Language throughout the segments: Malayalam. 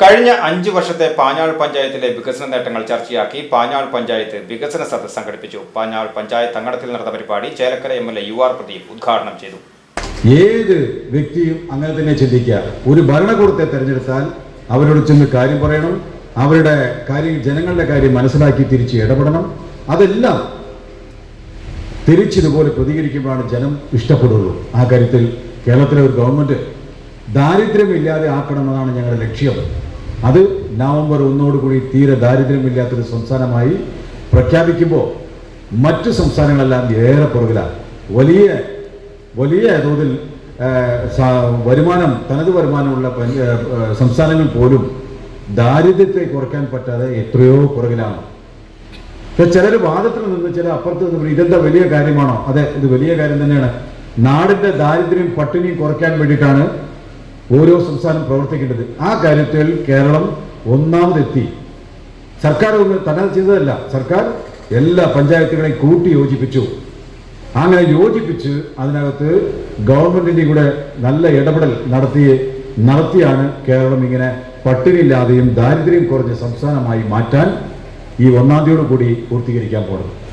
കഴിഞ്ഞ അഞ്ചു വർഷത്തെ പാഞ്ഞാൾ പഞ്ചായത്തിലെ വികസന നേട്ടങ്ങൾ ചർച്ചയാക്കി പാഞ്ഞാൾ പഞ്ചായത്ത് വികസന സദസ് സംഘടിപ്പിച്ചു. പാഞ്ഞാൾ പഞ്ചായത്ത് അങ്കണത്തിൽ നടന്ന പരിപാടി Chelakkara M L A U R Pradeep ഉദ്ഘാടനം ചെയ്തു. ഏത് വ്യക്തിയും അങ്ങനെ തന്നെ ചിന്തിക്കുക. ഒരു ഭരണകൂടത്തെ തെരഞ്ഞെടുത്താൽ അവരോട് ചെന്ന് കാര്യം പറയണം. അവരുടെ കാര്യം ജനങ്ങളുടെ കാര്യം മനസ്സിലാക്കി തിരിച്ച് ഇടപെടണം. അതെല്ലാം തിരിച്ചിതുപോലെ പ്രതികരിക്കുമ്പോഴാണ് ജനം ഇഷ്ടപ്പെടുള്ളൂ. ആ കാര്യത്തിൽ കേരളത്തിലെ ഒരു ഗവൺമെന്റ് ദാരിദ്ര്യമില്ലാതെ ആക്കണമെന്നതാണ് ഞങ്ങളുടെ ലക്ഷ്യം. അത് നവംബർ ഒന്നോടുകൂടി തീരെ ദാരിദ്ര്യമില്ലാത്തൊരു സംസ്ഥാനമായി പ്രഖ്യാപിക്കുമ്പോൾ മറ്റു സംസ്ഥാനങ്ങളെല്ലാം ഏറെ പുറകിലാണ്. വലിയ വലിയ തോതിൽ വരുമാനം തനത് വരുമാനമുള്ള സംസ്ഥാനങ്ങൾ പോലും ദാരിദ്ര്യത്തെ കുറയ്ക്കാൻ പറ്റാതെ എത്രയോ പുറകിലാണ്. ചിലർ വാദത്തിൽ നിന്ന് ചില അപ്പുറത്ത് നിന്ന് ഇതെന്താ വലിയ കാര്യമാണോ? അതെ ഇത് വലിയ കാര്യം തന്നെയാണ്. നാടിന്റെ ദാരിദ്ര്യം പട്ടിണിയും കുറയ്ക്കാൻ വേണ്ടിയിട്ടാണ് ഓരോ സംസ്ഥാനം പ്രവർത്തിക്കേണ്ടത്. ആ കാര്യത്തിൽ കേരളം ഒന്നാമതെത്തി. സർക്കാർ തന്നെ ചെയ്തതല്ല. സർക്കാർ എല്ലാ പഞ്ചായത്തുകളെയും കൂട്ടി യോജിപ്പിച്ചു. അങ്ങനെ യോജിപ്പിച്ച് അതിനകത്ത് ഗവൺമെന്റിന്റെ കൂടെ നല്ല ഇടപെടൽ നടത്തി നടത്തിയാണ് കേരളം ഇങ്ങനെ പട്ടിണിയില്ലാതെയും ദാരിദ്ര്യം കുറഞ്ഞ സംസ്ഥാനമായി മാറ്റാൻ ഈ ഒന്നാം തീയതിയോട് കൂടി പൂർത്തീകരിക്കാൻ പോകുന്നത്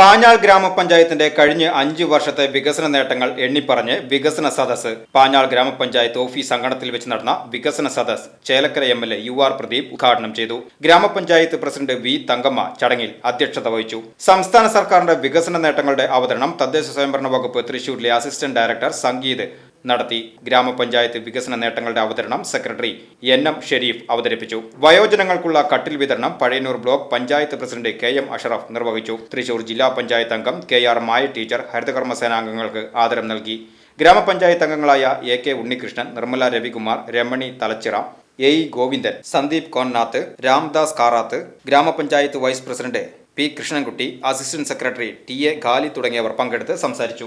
പാഞ്ഞാൾ ഗ്രാമപഞ്ചായത്തിന്റെ കഴിഞ്ഞ അഞ്ചു വർഷത്തെ വികസന നേട്ടങ്ങൾ എണ്ണിപ്പറഞ്ഞ് വികസന സദസ് പാഞ്ഞാൾ ഗ്രാമപഞ്ചായത്ത് ഓഫീസ് അങ്കണത്തിൽ വെച്ച് നടന്ന വികസന സദസ് Chelakkara M L A U R Pradeep ഉദ്ഘാടനം ചെയ്തു. ഗ്രാമപഞ്ചായത്ത് പ്രസിഡന്റ് വി തങ്കമ്മ ചടങ്ങിൽ അധ്യക്ഷത വഹിച്ചു. സംസ്ഥാന സർക്കാരിന്റെ വികസന നേട്ടങ്ങളുടെ അവതരണം തദ്ദേശ സ്വയംഭരണ വകുപ്പ് തൃശൂരിലെ അസിസ്റ്റന്റ് ഡയറക്ടർ സംഗീത് നടത്തി ഗ്രാമപഞ്ചായത്ത് വികസന നേട്ടങ്ങളുടെ അവതരണം സെക്രട്ടറി എൻ എം ഷെരീഫ് അവതരിപ്പിച്ചു. വയോജനങ്ങൾക്കുള്ള കട്ടിൽ വിതരണം Pazhayannur block panchayat president K M Ashraf നിർവഹിച്ചു. തൃശൂർ ജില്ലാ പഞ്ചായത്ത് അംഗം കെ ആർ മായ ടീച്ചർ ഹരിതകർമ്മ സേനാംഗങ്ങൾക്ക് ആദരം നൽകി. ഗ്രാമപഞ്ചായത്ത് അംഗങ്ങളായ A K Unnikrishnan Nirmala Ravikumar Ramani Thalachira A E Govindan Sandeep Konnath Ramdas Karath ഗ്രാമപഞ്ചായത്ത് vice president P Krishnankutty assistant secretary T A Khali തുടങ്ങിയവർ പങ്കെടുത്ത് സംസാരിച്ചു.